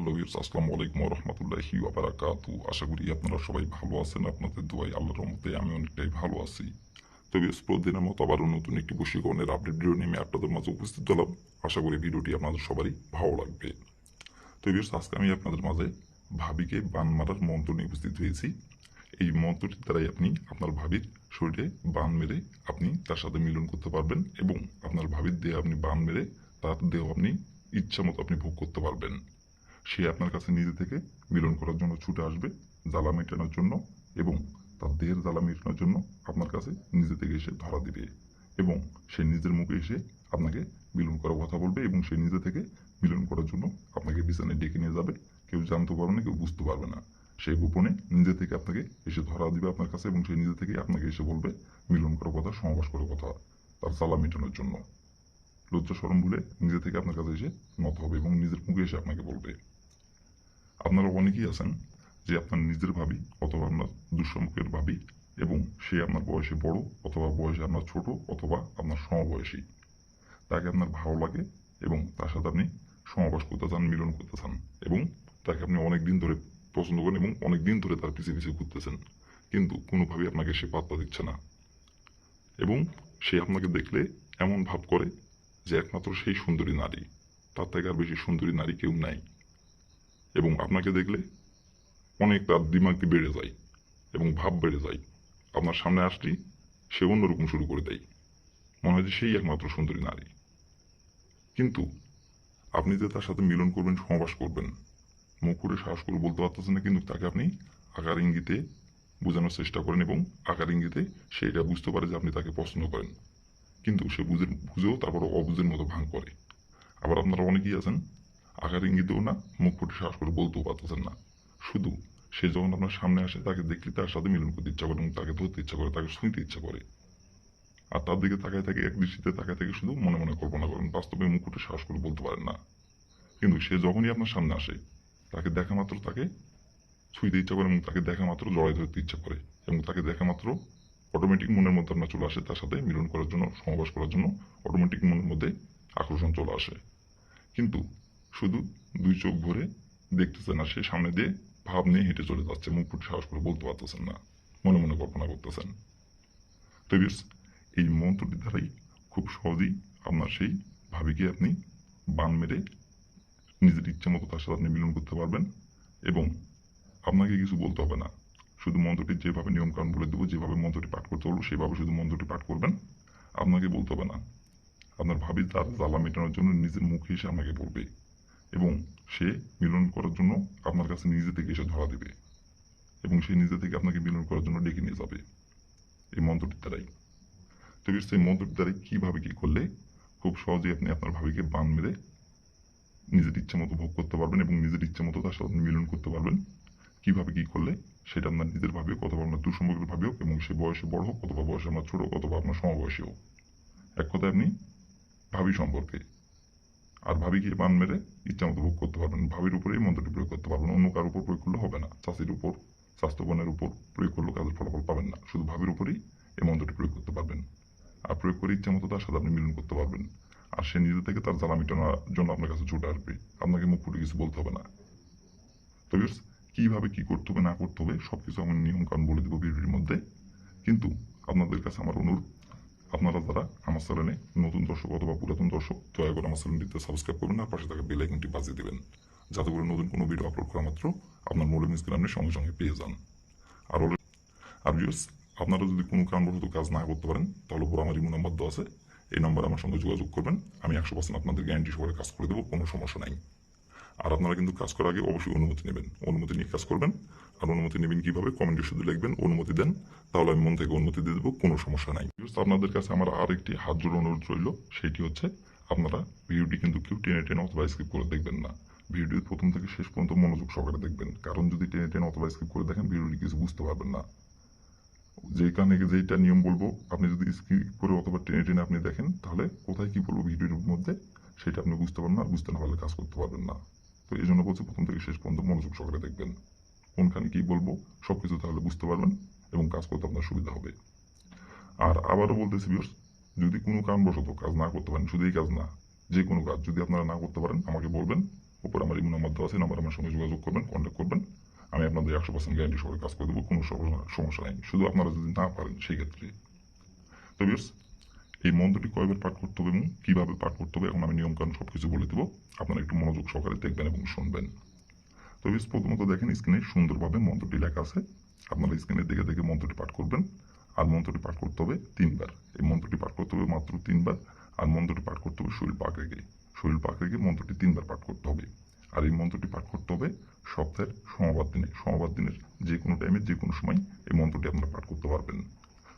Hello viewers আসসালামু আলাইকুম রহমতুল্লাহি ওবারাকাতু আশা করি আপনারা সবাই ভালো আছেন, আপনাদের দোয়াই আল্লাহর রহমতে আমি অনেকটাই ভালো আছি। তো ভিউর্স প্রতিদিনের মতো আবারও নতুন একটি বশীকরণের আপডেট ভিডিও নিয়ে আমি আপনাদের মাঝে উপস্থিত হলাম। আশা করি ভিডিওটি আপনাদের সবারই ভালো লাগবে। তো ভিউর্স আজকে আমি আপনাদের মাঝে ভাবিকে বান মারার মন্ত্র নিয়ে উপস্থিত হয়েছি। এই মন্ত্রটির দ্বারাই আপনি আপনার ভাবির শরীরে বান মেরে আপনি তার সাথে মিলন করতে পারবেন এবং আপনার ভাবির দেহে আপনি বান মেরে তার দেহ আপনি ইচ্ছা মতো আপনি ভোগ করতে পারবেন। সে আপনার কাছে নিজে থেকে মিলন করার জন্য ছুটে আসবে, জ্বালা মেটানোর জন্য এবং তার দেহের জ্বালা মেটানোর জন্য আপনার কাছে নিজে থেকে এসে ধরা দিবে এবং সে নিজের মুখে এসে আপনাকে মিলন করার কথা বলবে এবং সে নিজে থেকে মিলন করার জন্য আপনাকে বিছানায় ডেকে নিয়ে যাবে। কেউ জানতে পারবে না, কেউ বুঝতে পারবে না। সে গোপনে নিজে থেকে আপনাকে এসে ধরা দিবে আপনার কাছে এবং সে নিজে থেকে আপনাকে এসে বলবে, মিলন করার কথা সমাবাস করার কথা, তার জ্বালা মেটানোর জন্য। লজ্জা সরম ভুলে নিজে থেকে আপনার কাছে এসে নত হবে এবং নিজের মুখে এসে আপনাকে বলবে। আপনারা অনেকেই আছেন যে আপনার নিজের ভাবি অথবা আপনার দুঃসম্মুখের ভাবি এবং সে আপনার বয়সে বড় অথবা বয়সে আপনার ছোট অথবা আপনার সমবয়সী। তাকে আপনার ভালো লাগে এবং তার সাথে আপনি সমাবাস করতে চান, মিলন করতে চান এবং তাকে আপনি অনেক দিন ধরে পছন্দ করেন এবং অনেক দিন ধরে তার পিছিয়ে পিছিয়ে ঘুরতেছেন। কিন্তু কোনোভাবেই আপনাকে সে পাত্তা দিচ্ছে না এবং সে আপনাকে দেখলে এমন ভাব করে যে একমাত্র সেই সুন্দরী নারী, তার থেকে আর বেশি সুন্দরী নারী কেউ নাই। এবং আপনাকে দেখলে অনেক তার দিমাগকে বেড়ে যায় এবং ভাব বেড়ে যায়। আপনার সামনে আসলেই সে অন্যরকম শুরু করে দেয়। মনে হয় যে সেই একমাত্র সুন্দরী নারী। কিন্তু আপনি যে তার সাথে মিলন করবেন সমাবাস করবেন, মুখ করে সাহস করে বলতে পারতেছেন না, কিন্তু তাকে আপনি আকার ইঙ্গিতে বোঝানোর চেষ্টা করেন এবং আকার ইঙ্গিতে সে এটা বুঝতে পারে যে আপনি তাকে পছন্দ করেন। কিন্তু সে বুঝে বুঝেও তারপর অবুঝের মতো ভাঙ করে। আবার আপনারা অনেকেই আছেন আকার ইঙ্গিতেও না, মুখ ফুটে সাহস করে বলতেও পারতেছেন না। শুধু সে যখন আপনার সামনে আসে, তাকে দেখলে তার সাথে মিলন করতে ইচ্ছা করে এবং তাকে ধরতে ইচ্ছা করে, তাকে শুনতে ইচ্ছা করে। আর তার দিকে তাকায় থাকে এক দৃষ্টিতে তাকায় থেকে শুধু মনে মনে কল্পনা করেন, বাস্তবে মুখ ফুটে সাহস করে বলতে পারেন না। কিন্তু সে যখনই আপনার সামনে আসে, তাকে দেখা মাত্র তাকে ছুঁইতে ইচ্ছা করে এবং তাকে দেখা মাত্র জড়াই ধরতে ইচ্ছা করে এবং তাকে দেখা মাত্র অটোমেটিক মনের মধ্যে আপনার চলে আসে, তার সাথে মিলন করার জন্য সমাবাস করার জন্য অটোমেটিক মনের মধ্যে আকর্ষণ চলে আসে। কিন্তু শুধু দুই চোখ ভরে দেখতেছেন না সে সামনে দিয়ে ভাব নিয়ে হেঁটে চলে যাচ্ছে। মুখ সাহস করে বলতে পারতেছেন না, মনে মনে কল্পনা করতেছেন। তো এই মন্ত্রটি দ্বারাই খুব সহজেই আপনার সেই ভাবিকে আপনি বান মেরে নিজের ইচ্ছা মতো তার সাথে আপনি মিলন করতে পারবেন এবং আপনাকে কিছু বলতে হবে না। শুধু মন্ত্রটি যেভাবে নিয়মকানুন বলে দেবো, যেভাবে মন্ত্রটি পাঠ করতে বলব, সেভাবে শুধু মন্ত্রটি পাঠ করবেন। আপনাকে বলতে হবে না। আপনার ভাবি তার জ্বালা মেটানোর জন্য নিজের মুখে এসে আপনাকে বলবে। এবং সে মিলন করার জন্য আপনার কাছে নিজে থেকে এসে ধরা দেবে এবং সে নিজে থেকে আপনাকে মিলন করার জন্য ডেকে নিয়ে যাবে। এই মন্ত্রটির দ্বারাই। তো সেই মন্ত্রটির দ্বারাই কীভাবে কী করলে খুব সহজেই আপনি আপনার ভাবিকে বান মেরে নিজের ইচ্ছে মতো ভোগ করতে পারবেন এবং নিজের ইচ্ছে মতো তার সাথে মিলন করতে পারবেন, কীভাবে কী করলে সেটা আপনার নিজের ভাবে অথবা আপনার দুঃসম্পর্কের ভাবে হোক এবং সে বয়সে বড় হোক অথবা বয়সে আপনার ছোট হোক অথবা আপনার সমবয়সী হোক। এক কথায় আপনি ভাবি সম্পর্কে আর ভাবি ভাবিকে বান মেরে ইচ্ছা মতো ভোগ করতে পারবেন? ভাবির উপরে এই মন্ত্রটি প্রয়োগ করতে পারবেন। অন্য কারোর উপর প্রয়োগ করলে হবে না। চাষির উপর, স্বাস্থ্যবনের উপর প্রয়োগ করলে কাজের ফলাফল পাবেন না। শুধু ভাবির উপরেই এই মন্ত্রটি প্রয়োগ করতে পারবেন। আর প্রয়োগ করে ইচ্ছা মতো তার সাথে আপনি মিলন করতে পারবেন। আর সে নিজে থেকে তার জ্বালা মেটানোর জন্য আপনার কাছে ছুটে আসবে। আপনাকে মুখ ফুটে কিছু বলতে হবে না। তো কীভাবে কি করতে হবে, না করতে হবে সব কিছু আমি নিয়ম কানুন বলে দেবো ভিডিওর মধ্যে। কিন্তু আপনাদের কাছে আমার অনুরোধ আপনারা যারা আমার চ্যানেলে নতুন দর্শক অথবা পুরাতন দর্শক, দয়া করে আমার চ্যানেলটিতে সাবস্ক্রাইব করবেন আর পাশে থাকা বেল আইকনটি বাজিয়ে দেবেন, যাতে করে নতুন কোনো ভিডিও আপলোড করা মাত্র আপনার মৌলিক স্ক্রিন সঙ্গে সঙ্গে পেয়ে যান। আর আর ভিউয়ার্স আপনারা যদি কোনো কারণবশত কাজ না করতে পারেন, তাহলে উপর আমার ইমো নাম্বার দেওয়া আছে। এই নাম্বারে আমার সঙ্গে যোগাযোগ করবেন। আমি একশো পার্সেন্ট আপনাদের গ্যারান্টি সহকারে কাজ করে দেবো, কোনো সমস্যা নাই। আর আপনারা কিন্তু কাজ করার আগে অবশ্যই অনুমতি নেবেন। অনুমতি নিয়ে কাজ করবেন আর অনুমতি নেবেন কীভাবে? কমেন্টে শুধু লিখবেন, অনুমতি দেন, তাহলে আমি মন থেকে অনুমতি দিয়ে দেবো, কোনো সমস্যা নাই। আপনাদের কাছে আমার আর একটি হাত জোড় অনুরোধ রইল, সেটি হচ্ছে আপনারা ভিডিওটি কিন্তু কেউ টেনে টেনে অথবা স্কিপ করে দেখবেন না। ভিডিওর প্রথম থেকে শেষ পর্যন্ত মনোযোগ সহকারে দেখবেন। কারণ যদি টেনে টেনে অথবা স্কিপ করে দেখেন, ভিডিওটি কিছু বুঝতে পারবেন না। কারণে যেইটা নিয়ম বলব, আপনি যদি স্কিপ করে অথবা টেনে টেনে আপনি দেখেন, তাহলে কোথায় কি বলব ভিডিওর মধ্যে, সেটা আপনি বুঝতে পারবেন না বুঝতে না পারলে কাজ করতে পারবেন না। তো এই জন্য বলছি, প্রথম থেকে শেষ পর্যন্ত মনোযোগ সহকারে দেখবেন। কোনখানে কি বলব সব কিছু তাহলে বুঝতে পারবেন এবং কাজ করতে আপনার সুবিধা হবে। আর আবারও বলতেছি, ভিউয়ার্স, যদি কোনো কারণবশত কাজ না করতে পারেন, শুধু এই কাজ না, যে কোনো কাজ যদি আপনারা না করতে পারেন, আমাকে বলবেন। উপর আমার ইমো নাম্বার আছে নাম্বার আমার সঙ্গে যোগাযোগ করবেন কন্ট্যাক্ট করবেন। আমি আপনাদের একশো পার্সেন্ট গ্যারান্টি সবাই কাজ করে দেবো, কোনো সমস্যা নেই। শুধু আপনারা যদি না পারেন, সেই ক্ষেত্রে। তো বিয়ার্স এই মন্ত্রটি কয়বার পাঠ করতে হবে এবং কীভাবে পাঠ করতে হবে? এখন আমি নিয়মকানুন সব কিছু বলে দেবো। আপনারা একটু মনোযোগ সহকারে দেখবেন এবং শুনবেন। তো বিয়ার্স প্রথমত দেখেন, স্ক্রিনে সুন্দরভাবে মন্ত্রটি লেখা আছে। আপনারা স্ক্রিনে দেখে দেখে মন্ত্রটি পাঠ করবেন। আর মন্ত্রটি পাঠ করতে হবে তিনবার। এই মন্ত্রটি পাঠ করতে হবে মাত্র তিনবার। আর মন্ত্রটি পাঠ করতে হবে শরীর পাক রেখে শরীর পাক রেখে মন্ত্রটি তিনবার পাঠ করতে হবে। আর এই মন্ত্রটি পাঠ করতে হবে সপ্তাহের সমাবাদ দিনে। সমাবাদ দিনের যে কোনো টাইমে যে কোনো সময় এই মন্ত্রটি আপনারা পাঠ করতে পারবেন।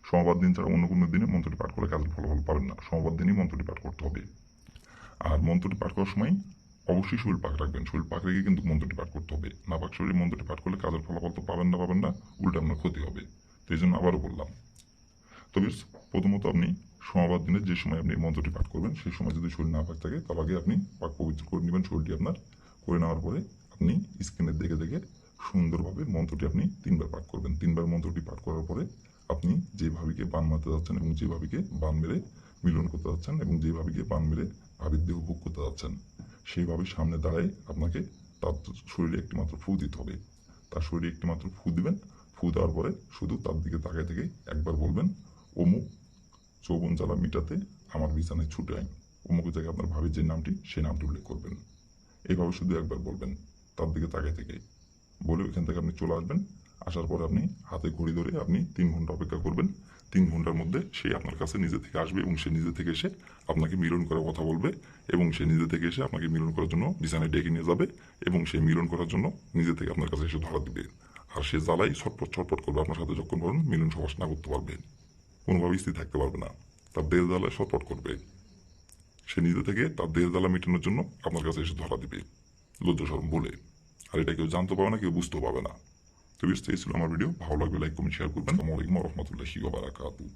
সমাবাদ দিন ছাড়া অন্য কোনো দিনে মন্ত্রটি পাঠ করলে কাজের ফলাফল পাবেন না। সমাবাদ দিনই মন্ত্রটি পাঠ করতে হবে। আর মন্ত্রটি পাঠ করার সময় অবশ্যই শরীর পাক রাখবেন। শরীর পাক রেখে কিন্তু মন্ত্রটি পাঠ করতে হবে। না পাক শরীরে মন্ত্রটি পাঠ করলে কাজের ফলাফল তো পাবেন না পাবেন না, উল্টে আপনার ক্ষতি হবে। তো এই জন্য আবারও বললাম। তবে প্রথমত আপনি সমাবাদ দিনে যে সময় আপনি মন্ত্রটি পাঠ করবেন, সেই সময় যদি শরীর না পাক থাকে, তার আগে আপনি পাক পবিত্র করে নেবেন। শরীরটি আপনার করে নেওয়ার পরে আপনি স্ক্রিনে দেখে দেখে সুন্দরভাবে মন্ত্রটি আপনি তিনবার পাঠ করবেন। তিনবার মন্ত্রটি পাঠ করার পরে আপনি যে ভাবিকে বান মারতে যাচ্ছেন এবং যে ভাবিকে বান মেরে মিলন করতে যাচ্ছেন এবং যে ভাবিকে বান মেরে ভাবির দেহ ভোগ করতে যাচ্ছেন, সেই ভাবির সামনে দাঁড়ায় আপনাকে তার শরীরে একটি মাত্র ফু দিতে হবে। তার শরীরে একটি মাত্র ফু দিবেন, ফু দেওয়ার পরে শুধু তার দিকে তাকায় থেকে একবার বলবেন অমুক চৌবন জ্বালা মিটাতে আমার বিছানায় ছুটে আইন অমুকের জায়গায় আপনার ভাবির যে নামটি সেই নামটি উল্লেখ করবেন। এইভাবে শুধু একবার বলবেন, তার দিকে তাকায় থেকে। বলে ওইখান থেকে আপনি চলে আসবেন। আসার পরে আপনি হাতে ঘড়ি ধরে আপনি তিন ঘণ্টা অপেক্ষা করবেন। তিন ঘণ্টার মধ্যে সে আপনার কাছে নিজে থেকে আসবে এবং সে নিজে থেকে এসে আপনাকে মিলন করার কথা বলবে এবং সে নিজে থেকে এসে আপনাকে মিলন করার জন্য বিছানায় ডেকে নিয়ে যাবে এবং সে মিলন করার জন্য নিজে থেকে আপনার কাছে এসে ধরা দিবে। আর সে জ্বালাই ছটপট ছটপট করবে, আপনার সাথে যখন বলুন মিলন সবাস না করতে পারবে। কোনোভাবে স্থির থাকতে পারবে না। তার দেহ জ্বালায় ছটপট করবে। সে নিজে থেকে তার দেহ জ্বালা মেটানোর জন্য আপনার কাছে এসে ধরা দিবে। লজ্জা সরম বলে। আর এটা কেউ জানতে পারবে না, কেউ বুঝতেও পাবে না। তো বিস্তারিত ছিল আমার ভিডিও ভালো লাগবে লাইক কমেন্ট শেয়ার করবেন আসসালামু আলাইকুম রহমতুল্লাহি ওয়া বারাকাতুহু